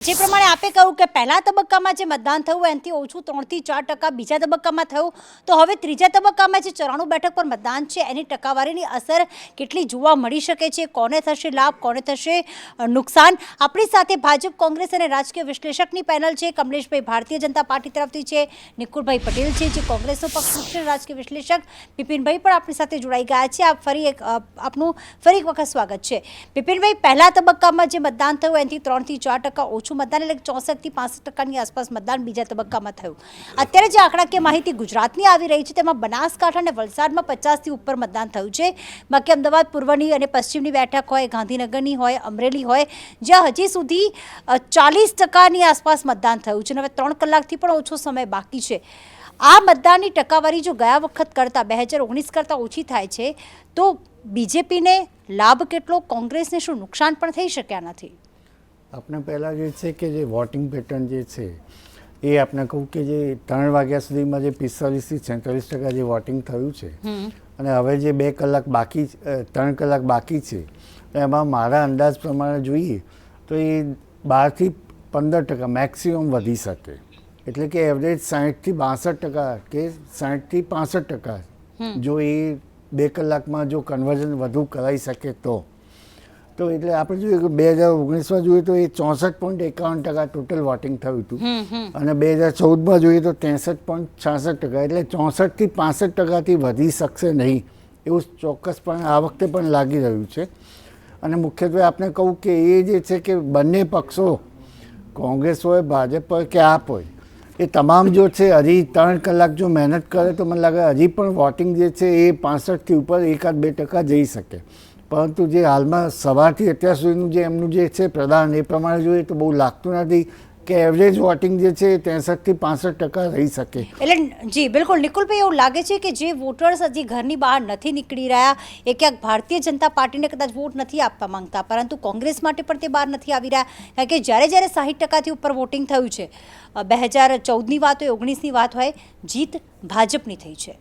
જે પ્રમાણે આપે કહ્યું કે પહેલા તબક્કામાં જે મતદાન થયું, એનાથી ઓછું ત્રણથી ચાર ટકા બીજા તબક્કામાં થયું. તો હવે ત્રીજા તબક્કામાં જે ચોરાણું બેઠક પર મતદાન છે, એની ટકાવારીની અસર કેટલી જોવા મળી શકે છે? કોને થશે લાભ, કોને થશે નુકસાન? આપણી સાથે ભાજપ કોંગ્રેસ અને રાજકીય વિશ્લેષકની પેનલ છે, કમલેશભાઈ ભારતીય જનતા પાર્ટી તરફથી છે, નિકુલભાઈ પટેલ છે, જે કોંગ્રેસનો પક્ષ મુખ્ય રાજકીય વિશ્લેષક. બિપિનભાઈ પણ આપણી સાથે જોડાઈ ગયા છે. આપ ફરી એક આપનું ફરી એક વખત સ્વાગત છે. બિપિનભાઈ, પહેલા તબક્કામાં જે મતદાન થયું, એનાથી ત્રણથી ચાર ટકા ઓછું મતદાન એટલે ચોસઠથી પાસઠ ટકાની આસપાસ મતદાન બીજા તબક્કામાં થયું. અત્યારે જે આંકડાકીય માહિતી ગુજરાતની આવી રહી છે, તેમાં બનાસકાંઠા અને વલસાડમાં પચાસથી ઉપર મતદાન થયું છે. બાકી અમદાવાદ પૂર્વની અને પશ્ચિમની બેઠક હોય, ગાંધીનગરની હોય, અમરેલી હોય, જ્યાં હજી સુધી ચાલીસ ટકાની આસપાસ મતદાન થયું છે અને હવે ત્રણ કલાકથી પણ ઓછો સમય બાકી છે. આ મતદાનની ટકાવારી જો ગયા વખત કરતાં, બે હજાર ઓગણીસ કરતાં ઓછી થાય છે, તો બીજેપીને લાભ કેટલો, કોંગ્રેસને શું નુકસાન પણ થઈ શક્યા નથી? આપણે પહેલાં જે છે કે જે વોટિંગ પેટર્ન જે છે એ આપણે કહું કે જે ત્રણ વાગ્યા સુધીમાં જે પિસ્તાલીસથી છેતાલીસ ટકા જે વોટિંગ થયું છે. અને હવે જે બે કલાક બાકી ત્રણ કલાક બાકી છે એમાં મારા અંદાજ પ્રમાણે જોઈએ તો એ બારથી પંદર ટકા મેક્સિમમ વધી શકે. એટલે કે એવરેજ સાહીઠથી બાસઠ ટકા કે સાહીઠથી પાસઠ ટકા જો એ બે કલાકમાં જો કન્વર્ઝન વધુ કરાઈ શકે તો. તો એટલે આપણે જોઈએ કે બે હજાર ઓગણીસમાં જોઈએ તો એ ચોસઠ પોઈન્ટ એકાવન ટકા ટોટલ વોટિંગ થયું હતું. અને બે હજાર ચૌદમાં જોઈએ તો ત્રેસઠ પોઈન્ટ છાસઠ ટકા એટલે ચોસઠથી પાસઠ ટકાથી વધી શકશે નહીં એવું ચોક્કસપણે આ વખતે પણ લાગી રહ્યું છે. અને મુખ્યત્વે આપણે કહું કે એ જે છે કે બંને પક્ષો કોંગ્રેસ હોય ભાજપ હોય કે આપ હોય એ તમામ જો છે હજી ત્રણ કલાક જો મહેનત કરે તો મને લાગે હજી પણ વોટિંગ જે છે એ પાસઠથી ઉપર એકાદ બે ટકા જઈ શકે. પરંતુ જે હાલમાં સવારથી અત્યાર સુધીનું જે એમનું જે છે પ્રદાન એ પ્રમાણે જોઈએ તો બહુ લાગતું નથી કે એવરેજ વોટિંગ જે છે ત્રેસઠથી પાસઠ ટકા રહી શકે. એટલે જી, બિલકુલ. નિકુલભાઈ, એવું લાગે છે કે જે વોટર્સ હજી ઘરની બહાર નથી નીકળી રહ્યા, એ ક્યાંક ભારતીય જનતા પાર્ટીને કદાચ વોટ નથી આપવા માંગતા, પરંતુ કોંગ્રેસ માટે પણ તે બહાર નથી આવી રહ્યા, કારણ કે જ્યારે જ્યારે સાહીઠ ટકાથી ઉપર વોટિંગ થયું છે બે હજાર ચૌદની વાત હોય, ઓગણીસની વાત હોય, જીત ભાજપની થઈ છે.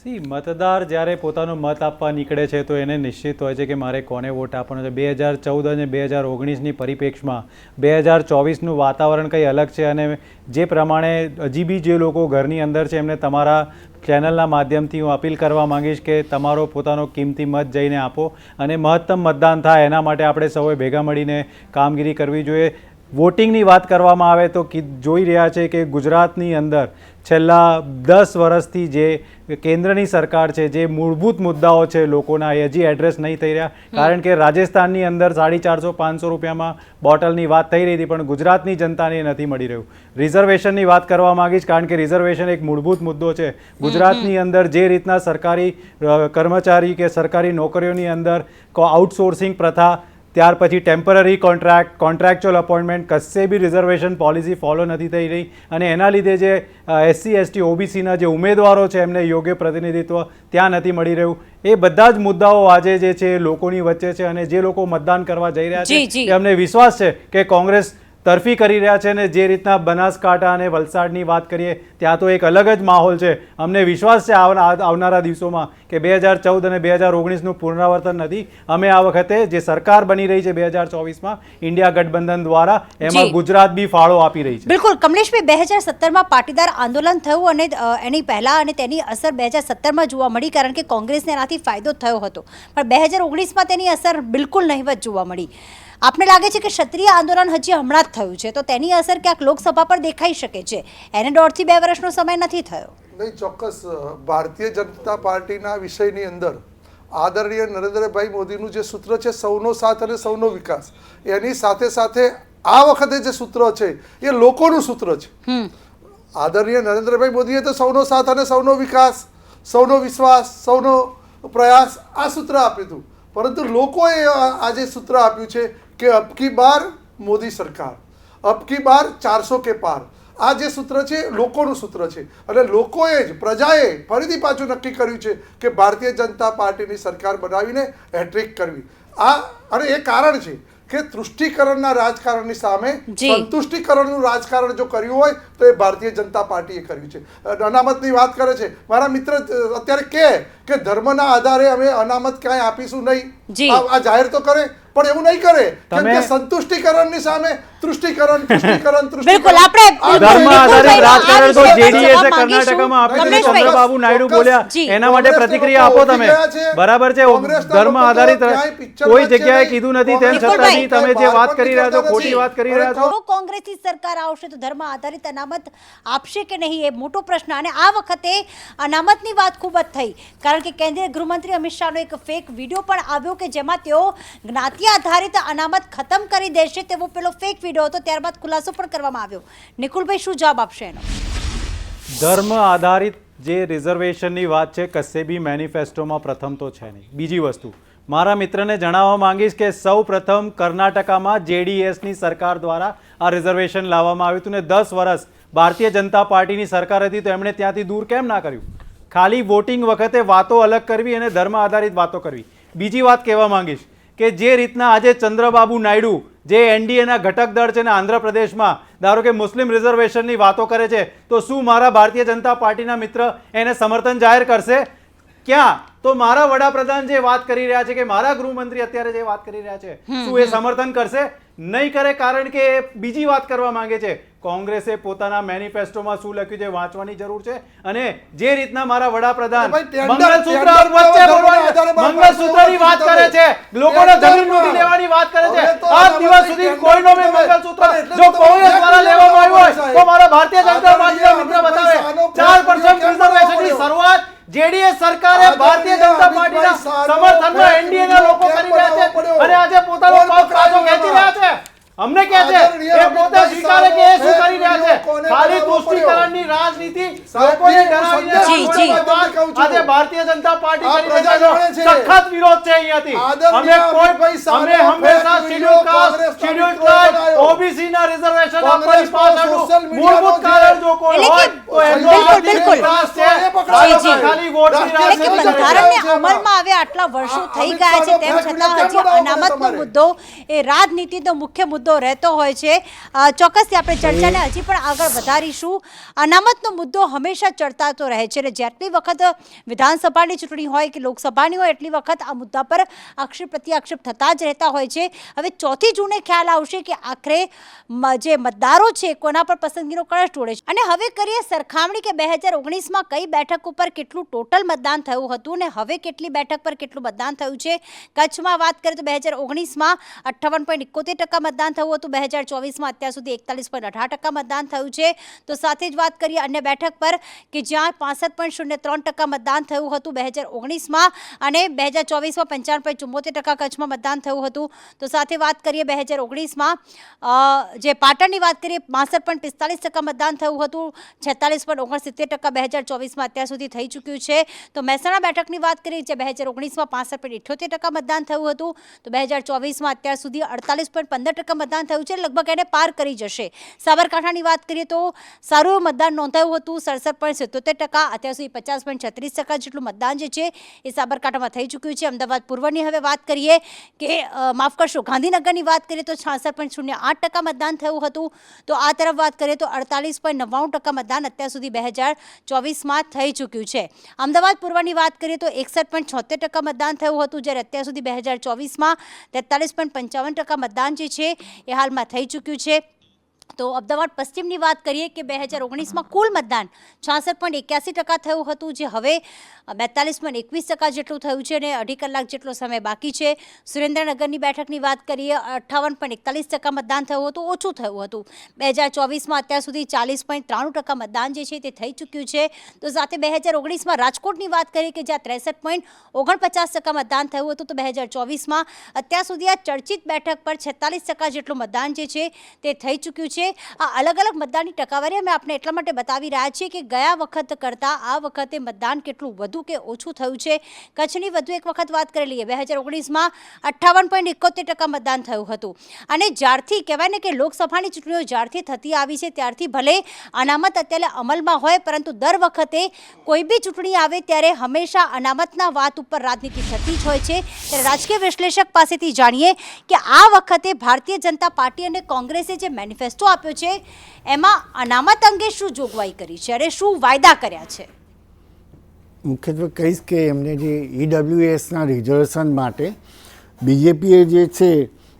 સી, મતદાર જ્યારે પોતાનો મત આપવા નીકળે છે, તો એને નિશ્ચિત હોય છે કે મારે કોને વોટ આપવાનો છે. બે હજાર ચૌદ અને બે હજાર ઓગણીસની પરિપ્રેક્ષમાં બે હજાર ચોવીસનું વાતાવરણ કંઈ અલગ છે અને જે પ્રમાણે હજી બી જે લોકો ઘરની અંદર છે, એમને તમારા ચેનલના માધ્યમથી હું અપીલ કરવા માંગીશ કે તમારો પોતાનો કિંમતી મત જઈને આપો. અને મહત્તમ મતદાન થાય, એના માટે આપણે સૌએ ભેગા મળીને કામગીરી કરવી જોઈએ. વોટિંગની વાત કરવામાં આવે તો જોઈ રહ્યા છે કે ગુજરાતની અંદર છેલ્લા દસ વર્ષથી જે કેન્દ્રની સરકાર છે જે મૂળભૂત મુદ્દાઓ છે લોકોના એ હજી એડ્રેસ નહીં થઈ રહ્યા. કારણ કે રાજસ્થાનની અંદર સાડી ચારસો પાંચસો રૂપિયામાં બોટલની વાત થઈ રહી હતી પણ ગુજરાતની જનતાને એ નથી મળી રહ્યું. રિઝર્વેશનની વાત કરવા માંગીશ કારણ કે રિઝર્વેશન એક મૂળભૂત મુદ્દો છે. ગુજરાતની અંદર જે રીતના સરકારી કર્મચારી કે સરકારી નોકરીઓની અંદર આઉટસોર્સિંગ પ્રથા ત્યાર પછી ટેમ્પરરી કોન્ટ્રાક્ટ કોન્ટ્રાક્ચ્યુઅલ અપોઇન્ટમેન્ટ કશે બી રિઝર્વેશન પોલિસી ફોલો નથી થઈ રહી. અને એના લીધે જે એસસી એસટી ઓબીસીના જે ઉમેદવારો છે એમને યોગ્ય પ્રતિનિધિત્વ ત્યાં નથી મળી રહ્યું. એ બધા જ મુદ્દાઓ આજે જે છે લોકોની વચ્ચે છે અને જે લોકો મતદાન કરવા જઈ રહ્યા છે એમને વિશ્વાસ છે કે કોંગ્રેસ તરફી કરી રહ્યા છે અને જે રીતના બનાસકાંઠા અને વલસાડની વાત કરીએ ત્યાં તો એક અલગ જ માહોલ છે. અમને વિશ્વાસ છે આવનારા દિવસોમાં કે બે હજાર ચૌદ અને બે હજાર ઓગણીસનું પુનરાવર્તન નથી. અમે આ વખતે જે સરકાર બની રહી છે બે હજાર ચોવીસમાં ઇન્ડિયા ગઠબંધન દ્વારા એમાં ગુજરાત બી ફાળો આપી રહી છે. બિલકુલ. કમલેશભાઈ બે હજાર સત્તરમાં પાટીદાર આંદોલન થયું અને એની પહેલાં અને તેની અસર બે હજાર સત્તરમાં જોવા મળી કારણ કે કોંગ્રેસને એનાથી ફાયદો થયો હતો. પણ બે હજાર ઓગણીસમાં તેની અસર બિલકુલ નહીવત જોવા મળી. આપને લાગે છે કે ક્ષત્રિય આંદોલન હજી હમણાં જ થયું છે? તો તેની અસર ક્યાંક લોકસભા પર દેખાઈ શકે છે? એને દોઢથી બે વર્ષનો સમય નથી થયો. નહીં ચોક્કસ. ભારતીય જનતા પાર્ટીના વિષયની અંદર આદરણીય નરેન્દ્રભાઈ મોદીનું જે સૂત્ર છે સૌનો સાથ અને સૌનો વિકાસ એની સાથે સાથે આ વખતે જે સૂત્ર છે એ લોકોનું સૂત્ર છે. આદરણીય નરેન્દ્રભાઈ મોદીએ તો સૌનો સાથ અને સૌનો વિકાસ સૌનો વિશ્વાસ સૌનો પ્રયાસ આ સૂત્ર આપ્યું હતું. પરંતુ લોકોએ આ- આજે સૂત્ર આપ્યું છે કે અબકી બાર મોદી સરકાર અબકી બાર ચારસો કે પાર. આ જે સૂત્ર છે લોકોનું સૂત્ર છે. અને લોકોએ જ પ્રજાએ ફરીથી પાછું નક્કી કર્યું છે કે ભારતીય જનતા પાર્ટીની સરકાર બનાવીને હેટ્રિક કરવી. આ અને એ કારણ છે કે તૃષ્ટિકરણના રાજકારણની સામે સંતુષ્ટિકરણનું રાજકારણ જો કર્યું હોય તો એ ભારતીય જનતા પાર્ટીએ કર્યું છે. અનામતની વાત કરે છે. મારા મિત્ર અત્યારે કહે કે ધર્મના આધારે અમે અનામત ક્યાંય આપીશું નહીં. આ આ જાહેર તો કરે પણ એવું નહીં કરે. કેમ કે સંતુષ્ટિકરણની સામે તૃષ્ટિકરણ તૃષ્ટિકરણ બિલકુલ આપણે ધર્મ આધારિત રાજકારણ તો જેડીએસ કર્ણાટકમાં આપી દીધું. ચંદ્રબાબુ નાયડુ બોલ્યા. એના માટે પ્રતિક્રિયા આપો તમે. છે. બરાબર છે ધર્મ આધારિત કોઈ જગ્યાએ કીધું નથી તેમ છતાં તમે જે વાત કરી રહ્યા છો ખોટી વાત કરી રહ્યા છો. કોંગ્રેસની સરકાર આવશે તો ધર્મ આધારિત અનામત આપશે કે નહીં એ મોટો પ્રશ્ન. અને આ વખતે અનામતની વાત ખૂબ જ થઈ. કારણ કે કેન્દ્રીય ગૃહમંત્રી અમિત શાહનો એક ફેક વીડિયો પણ આવ્યો કે જેમાં તેઓ જ્ઞાતિ આધારિત અનામત ખતમ કરી દેશે તેવો પેલો ફેક વીડિયો હતો, ત્યારબાદ ખુલાસો પણ કરવામાં આવ્યો. નિકુલભાઈ, શું જવાબ આપશે એનો? ધર્મ આધારિત જે રિઝર્વેશનની વાત છે કશે બી મેનિફેસ્ટોમાં પ્રથમ તો છે નહીં. બીજી વસ્તુ, મારા મિત્રને જણાવવા માંગીશ કે સૌ પ્રથમ કર્ણાટકામાં જેડીએસની સરકાર દ્વારા આ રિઝર્વેશન લાવવામાં આવ્યું હતું ને દસ વર્ષ ભારતીય જનતા પાર્ટીની સરકાર હતી, તો એમણે ત્યાંથી દૂર કેમ ના કર્યું? ખાલી વોટિંગ વખતે વાતો અલગ કરવી અને ધર્મ આધારિત વાતો કરવી. બીજી વાત કહેવા માંગીશ કે જે રીતના આજે ચંદ્રબાબુ નાયડુ જે એનડીએના ઘટક દળ છે ને આંધ્રપ્રદેશમાં, ધારો કે મુસ્લિમ રિઝર્વેશનની વાતો કરે છે, તો શું મારા ભારતીય જનતા પાર્ટીના મિત્ર એને સમર્થન જાહેર કરશે? ક્યાં? તો મારા વડાપ્રધાન જે વાત કરી રહ્યા છે કે મારા ગૃહમંત્રી અત્યારે જે વાત કરી રહ્યા છે શું એ સમર્થન કરશે? નહીં કરે કારણ કે એ બીજી વાત કરવા માંગે છે. કોંગ્રેસે પોતાના મેનિફેસ્ટોમાં શું લખ્યું છે વાંચવાની જરૂર છે અને જે રીતના મારા વડાપ્રધાન મંગલસૂત્રની વાત કરે છે. લોકોને જમીન લૂંટી લેવાની વાત કરે છે. આજ દિવસ સુધી કોઈનો મે એટલે જો કોંગ્રેસ દ્વારા લેવામાં આવ્યું હોય તો મારા ભારતીય જનતા પાર્ટીના મિત્ર બતાવે અમિતભાઈ ચાર શાહનો પર્સન્ટ રિઝર્વેશનની શરૂઆત જેડીએસ સરકારે ભારતીય જનતા પાર્ટીના સમર્થનમાં કેમ એનડીએના લોકો કરી રહ્યા છે? અને આજે પોતાનો પગ પાછો ખેંચી રહ્યા છે? અમને કહે છે એ પોતે સ્વીકારે કે એ શું કરી રહ્યા છે. ખાલી તુષ્ટિકરણની રાજનીતિ લોકોને ડરાવીને જી. આજે ભારતીય જનતા પાર્ટી કરી રહી છે. સખત વિરોધ છે અહીંયાથી. અમે કોઈ પૈસા અમે હંમેશા schedule caste schedule tribe OBC ના રિઝર્વેશન મૂળભૂત કારણ જો કોઈ હોય તો બિલકુલ. ખાલી વોટની રાજનીતિ બંધારણને અમલમાં આવ્યા આટલા વર્ષો થઈ ગયા છે તેમ છતાં હજી અનામતનો મુદ્દો એ રાજનીતિનો મુખ્ય મુદ્દો રહેતો હોય છે. ચોક્કસ ચોક્કસથી આપણે ચર્ચાને હજી પણ આગળ વધારીશું. અનામતનો મુદ્દો હંમેશા ચડતાતો રહે છે અને જેટલી વખત વિધાનસભાની ચૂંટણી હોય કે લોકસભાની હોય એટલી વખત આ મુદ્દા પર આક્ષેપ પ્રત્યાક્ષેપ થતા જ રહેતા હોય છે. હવે ચોથી જૂને ખ્યાલ આવશે કે આખરે જે મતદારો છે, કોના પર પસંદગીનો કળશ ઢોળે છે. અને હવે કરીએ સરખામણી કે બે હજાર ઓગણીસમાં કઈ બેઠક ઉપર કેટલું ટોટલ મતદાન થયું હતું ને હવે કેટલી બેઠક પર કેટલું મતદાન થયું છે? કચ્છમાં વાત કરીએ તો બે હજાર ઓગણીસમાં અઠ્ઠાવન પોઈન્ટ એકોતેર ટકા મતદાન થયું હતું, બે હજાર ચોવીસમાં અત્યાર સુધી એકતાલીસ પોઈન્ટ અઢાર ટકા મતદાન થયું છે. તો સાથે જ વાત કરીએ અન્ય બેઠક પર કે જ્યાં પાસઠ પોઈન્ટ શૂન્ય ત્રણ ટકા મતદાન થયું હતું બે હજાર ઓગણીસમાં અને બે હજાર ચોવીસમાં પંચાવન પોઈન્ટ ચુમ્મોતેર ટકા કચ્છમાં મતદાન થયું હતું. તો સાથે વાત કરીએ બે હજાર ઓગણીસમાં જે પાટણની વાત કરીએ, બાસઠ પણ પિસ્તાલીસ ટકા મતદાન થયું હતું. છેતાલીસ પોઈન્ટ ઓગણસિત્તેર ટકા બે હજાર ચોવીસમાં અત્યાર સુધી થઈ ચૂક્યું છે. તો મહેસાણા બેઠકની વાત કરીએ જે બે હજાર ઓગણીસમાં પાસઠ પોઈન્ટ ઇઠ્યોતેર ટકા મતદાન થયું હતું. તો બે હજાર ચોવીસમાં અત્યાર સુધી અડતાલીસ પોઈન્ટ પંદર ટકા મતદાન થયું છે. લગભગ એને પાર કરી જશે. સાબરકાંઠાની વાત કરીએ તો સારું મતદાન નોંધાયું હતું. સડસઠ પોઈન્ટ સિત્તોતેર ટકા, અત્યાર સુધી પચાસ પોઈન્ટ છત્રીસ ટકા જેટલું મતદાન જે છે, એ સાબરકાંઠામાં થઈ ચૂક્યું છે. અમદાવાદ પૂર્વની હવે વાત કરીએ કે માફ કરશો, ગાંધીનગરની વાત કરીએ તો છાસઠ પોઈન્ટ શૂન્ય આઠ ટકા મતદાન થયું હતું. તો આ તરફ વાત કરીએ તો અડતાલીસ પોઈન્ટ નવ્વાણું ટકા મતદાન અત્યાર સુધી બે હજાર ચોવીસમાં થઈ ચૂક્યું છે. અમદાવાદ પૂર્વની વાત કરીએ તો એકસઠ પોઈન્ટ છોતેર ટકા મતદાન થયું હતું, જ્યારે અત્યાર સુધી બે હજાર ચોવીસમાં તેતાલીસ પોઈન્ટ પંચાવન ટકા મતદાન જે છે એ હાલમાં થઈ ચૂક્યું છે. તો અમદાવાદ પશ્ચિમની વાત કરીએ કે બે હજાર ઓગણીસમાં કુલ મતદાન છાસઠ પોઈન્ટ એક્યાસી ટકા થયું હતું, જે હવે બેતાલીસ પોઈન્ટ એકવીસ ટકા જેટલું થયું છે અને અઢી કલાક જેટલો સમય બાકી છે. સુરેન્દ્રનગરની બેઠકની વાત કરીએ, અઠ્ઠાવન પોઈન્ટ એકતાલીસ ટકા મતદાન થયું હતું, ઓછું થયું હતું. બે હજાર ચોવીસમાં અત્યાર સુધી ચાલીસ પોઈન્ટ ત્રાણું ટકા મતદાન જે છે તે થઈ ચૂક્યું છે. તો સાથે બે હજાર ઓગણીસમાં રાજકોટની વાત કરીએ કે જ્યાં ત્રેસઠ પોઈન્ટ ઓગણપચાસ ટકા મતદાન થયું હતું, તો બે હજાર ચોવીસમાં અત્યાર સુધી આ ચર્ચિત બેઠક પર છેતાલીસ ટકા જેટલું મતદાન જે છે તે થઈ ચૂક્યું છે. આ અલગ અલગ મતદાનની ટકાવારી અમે આપણે એટલા માટે બતાવી રહ્યા છીએ કે ગયા વખત કરતાં આ વખતે મતદાન કેટલું વધુ કે ઓછું થયું છે. કચ્છની વધુ એક વખત વાત કરી લઈએ. બે હજાર ઓગણીસમાં અઠ્ઠાવન પોઈન્ટ એકોતેર ટકા મતદાન થયું હતું. અને જ્યારથી કહેવાય ને કે લોકસભાની ચૂંટણીઓ જ્યારથી થતી આવી છે, ત્યારથી ભલે અનામત અત્યારે અમલમાં હોય, પરંતુ દર વખતે કોઈ બી ચૂંટણી આવે ત્યારે હંમેશા અનામતના વાત ઉપર રાજનીતિ થતી જ હોય છે. ત્યારે રાજકીય વિશ્લેષક પાસેથી જાણીએ કે આ વખતે ભારતીય જનતા પાર્ટી અને કોંગ્રેસે જે મેનિફેસ્ટો આપ્યો છે. એમાં અનામત અંગે શું જોગવાઈ કરી છે અને શું વાયદા કર્યા છે? મુખ્યત્વે કહીશ કે એમને જે ઈડબ્લ્યુએસના રિઝર્વેશન માટે બીજેપીએ જે છે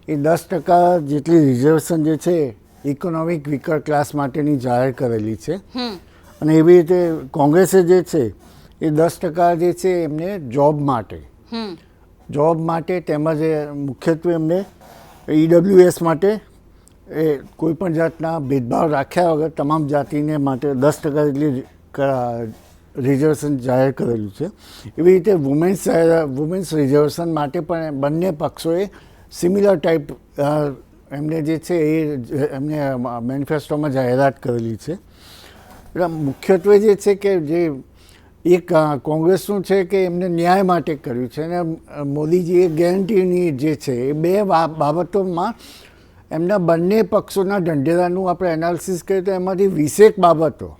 એ દસ ટકા જેટલી રિઝર્વેશન જે છે ઇકોનોમિક વીકર ક્લાસ માટેની જાહેર કરેલી છે. અને એવી રીતે કોંગ્રેસે જે છે એ દસ ટકા જે છે એમને જોબ માટે જોબ માટે તેમજ મુખ્યત્વે એમને ઈડબ્લ્યુએસ માટે એ કોઈ પણ જાતના ભેદભાવ રાખ્યા વગર તમામ જાતિને માટે દસ ટકા જેટલી રિઝર્વેશન જાહેર કરેલું છે. એવી રીતે વુમેન્સ વુમેન્સ રિઝર્વેશન માટે પણ બંને પક્ષોએ સિમિલર ટાઈપ એમને જે છે એ એમને મેનિફેસ્ટોમાં જાહેરાત કરેલી છે. એટલે મુખ્યત્વે જે છે કે જે એક કોંગ્રેસનું છે કે એમને ન્યાય માટે કર્યું છે. અને મોદીજીએ ગેરંટીની જે છે એ બે બાબતોમાં એમના બંને પક્ષોના ઢંઢેરાનું આપણે એનાલિસિસ કરીએ તો એમાંથી વીસેક બાબતો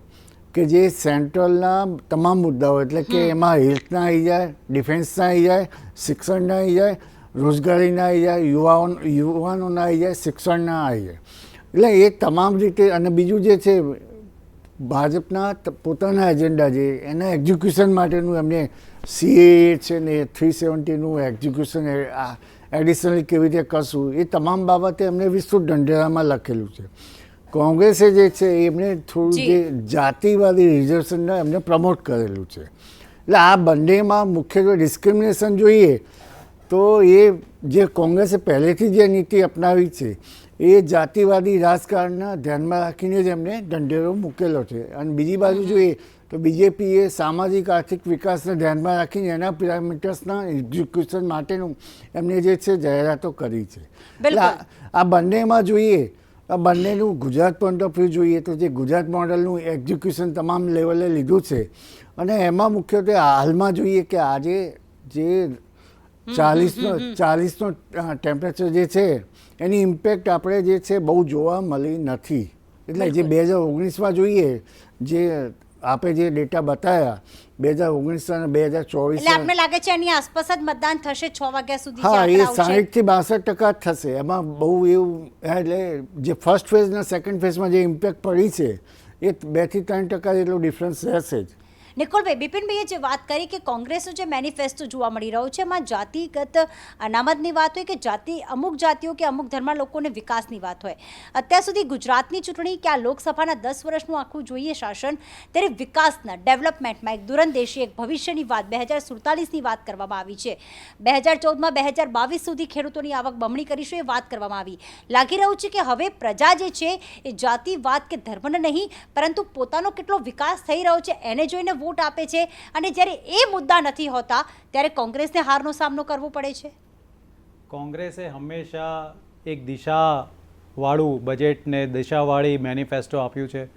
કે જે સેન્ટ્રલના તમામ મુદ્દાઓ એટલે કે એમાં હેલ્થના આવી જાય ડિફેન્સના આવી જાય શિક્ષણના આવી જાય રોજગારીના આવી જાય યુવાઓ યુવાનોના આવી જાય શિક્ષણના આવી જાય. એટલે એ તમામ રીતે અને બીજું જે છે ભાજપના પોતાના એજન્ડા છે એના એક્ઝિક્યુશન માટેનું એમને સીએ છે ને થ્રી સેવન્ટીનું એક્ઝિક્યુશન એડિશનલી કેવી રીતે કરશું એ તમામ બાબતે એમને વિસ્તૃત ઢંઢેરામાં લખેલું છે. કોંગ્રેસે જે છે એમને થોડું જે. જાતિવાદી રિઝર્વેશનને એમને પ્રમોટ કરેલું છે. એટલે આ બંનેમાં મુખ્યત્વે ડિસ્ક્રિમિનેશન જોઈએ તો એ જે કોંગ્રેસે પહેલેથી જે નીતિ અપનાવી છે એ જાતિવાદી રાજકારણના ધ્યાનમાં રાખીને જ એમને ઢંઢેરો મૂકેલો છે. અને બીજી બાજુ જોઈએ તો બીજેપીએ સામાજિક આર્થિક વિકાસને ધ્યાનમાં રાખીને એના પેરામીટર્સના એક્ઝિક્યુશન માટેનું એમને જે છે જાહેરાતો કરી છે. એટલે આ- બંનેમાં જોઈએ આ બંનેનું ગુજરાત પોઈન્ટ ઓફ વ્યૂ જોઈએ તો જે ગુજરાત મોડલનું એક્ઝિક્યુશન તમામ લેવલે લીધું છે. અને એમાં મુખ્યત્વે હાલમાં જોઈએ કે આજે જે ચાલીસનો ચાલીસનો ટેમ્પરેચર જે છે એની ઇમ્પેક્ટ આપણે જે છે બહુ જોવા મળી નથી. એટલે જે બે હજાર ઓગણીસમાં જોઈએ જે આપે જે ડેટા બતાવ્યા બે હજાર ઓગણીસ અને બે હજાર ચોવીસ આપને લાગે છે એની આસપાસ જ મતદાન થશે છ વાગ્યા સુધી હા એ સાહીઠથી બાસઠ ટકા જ થશે. એમાં બહુ એવું એટલે જે ફર્સ્ટ ફેઝ ને સેકન્ડ ફેઝમાં જે ઇમ્પેક્ટ પડી છે એ બેથી ત્રણ ટકા જેટલો ડિફરન્સ રહેશે જ. નિકોલભાઈ બિપિનભાઈએ જે વાત કરી કે કોંગ્રેસનું જે મેનિફેસ્ટો જોવા મળી રહ્યું છે, એમાં જાતિગત અનામતની વાત હોય કે જાતિ, અમુક જાતિઓ કે અમુક ધર્મના લોકોને વિકાસની વાત હોય. અત્યાર સુધી ગુજરાતની ચૂંટણી કે આ લોકસભાના દસ વર્ષનું આખું જોઈએ શાસન, ત્યારે વિકાસના ડેવલપમેન્ટમાં એક દૂરંદેશી, એક ભવિષ્યની વાત, બે હજાર સુડતાલીસની વાત કરવામાં આવી છે. બે હજાર ચૌદમાં બે હજાર બાવીસ સુધી ખેડૂતોની આવક બમણી કરીશું એ વાત કરવામાં આવી. લાગી રહ્યું છે કે હવે પ્રજા જે છે, એ જાતિવાદ કે ધર્મને નહીં, પરંતુ પોતાનો કેટલો વિકાસ થઈ રહ્યો છે, એને જોઈને વોટ આપે છે અને જ્યારે એ મુદ્દા નથી હોતા ત્યારે કોંગ્રેસને હારનો સામનો કરવો પડે છે. કોંગ્રેસે હંમેશા એક દિશાવાળું બજેટ ને દિશાવાળી મેનિફેસ્ટો આપ્યું છે.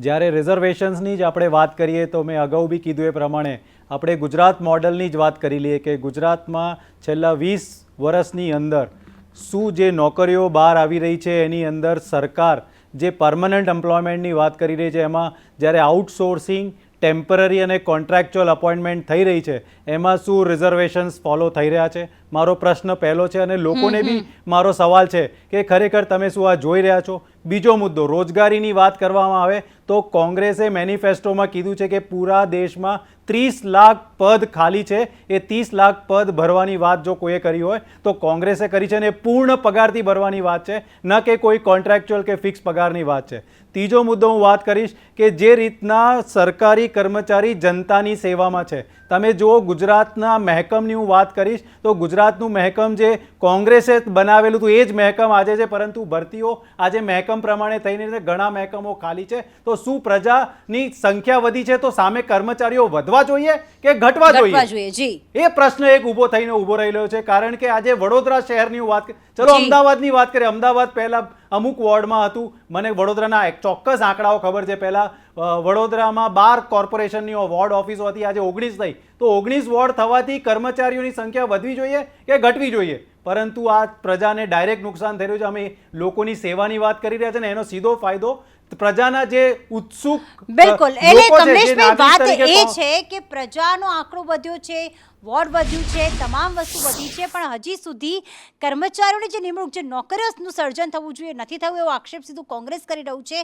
જ્યારે રિઝર્વેશન્સની જ આપણે વાત કરીએ તો મેં અગાઉ બી કીધું એ પ્રમાણે આપણે ગુજરાત મોડલની જ વાત કરી લઈએ કે ગુજરાતમાં છેલ્લા વીસ વર્ષની અંદર શું જે નોકરીઓ બહાર આવી રહી છે એની અંદર સરકાર જે પરમનન્ટ એમ્પ્લોયમેન્ટની વાત કરી રહી છે એમાં જ્યારે આઉટસોર્સિંગ ટેમ્પરરી અને કોન્ટ્રાક્ચ્યુઅલ અપોઇન્ટમેન્ટ થઈ રહી છે. એમાં શું રિઝર્વેશન્સ ફોલો થઈ રહ્યા છે? મારો પ્રશ્ન પહેલો છે અને લોકોને બી મારો સવાલ છે કે ખરેખર તમે શું આ જોઈ રહ્યા છો? બીજો મુદ્દો રોજગારીની વાત કરવામાં આવે તો કોંગ્રેસે મેનિફેસ્ટોમાં કીધું છે કે પૂરા દેશમાં ત્રીસ લાખ પદ ખાલી છે. એ ત્રીસ લાખ પદ ભરવાની વાત જો કોઈએ કરી હોય તો કોંગ્રેસે કરી છે અને પૂર્ણ પગારથી ભરવાની વાત છે. ન કે કોઈ કોન્ટ્રાક્ચ્યુઅલ કે ફિક્સ પગારની વાત છે. ત્રીજો મુદ્દો હું વાત કરીશ કે જે રીતના સરકારી કર્મચારી જનતાની સેવામાં છે. તમે જુઓ ગુજરાતના મહેકમની હું વાત કરીશ તો ગુજરાતનું મહેકમ જે કોંગ્રેસે બનાવેલું હતું એ જ મહેકમ આજે છે. પરંતુ ભરતીઓ આજે મહેકમ પ્રમાણે થઈને ઘણા મહેકમો ખાલી છે. તો શું પ્રજાની સંખ્યા વધી છે? તો સામે કર્મચારીઓ વધવા જોઈએ કે ઘટવા જોઈએ? એ પ્રશ્ન એક ઊભો થઈને ઊભો રહેલો છે. કારણ કે આજે વડોદરા શહેરની વાત કરી- ચલો. અમદાવાદની વાત કરીએ. અમદાવાદ પહેલા અમુક વોર્ડમાં હતું. મને વડોદરાના એક ચોક્કસ આંકડાઓ ખબર છે. પહેલા વડોદરામાં બાર કોર્પોરેશનની વોર્ડ ઓફિસ હોવાથી આજે ઓગણીસ થઈ. તો ઓગણીસ વોર્ડ થવાથી કર્મચારીઓની સંખ્યા વધવી જોઈએ કે ઘટવી જોઈએ? પરંતુ આ પ્રજાને ડાયરેક્ટ નુકસાન થઈ રહ્યું છે. અમે લોકોની સેવાની વાત કરી રહ્યા છે ને એનો સીધો ફાયદો પ્રજાના જે ઉત્સુક બિલકુલ. એટલે કમલેશભાઈ વાત એ છે કે પ્રજાનો આંકડો વધ્યો છે વોર્ડ વધ્યું છે તમામ વસ્તુ વધી છે પણ હજી સુધી કર્મચારીઓની જે નિમણૂક જે નોકરીઓનું સર્જન થવું જોઈએ નથી થયું એવો આક્ષેપ સીધું કોંગ્રેસ કરી રહ્યું છે.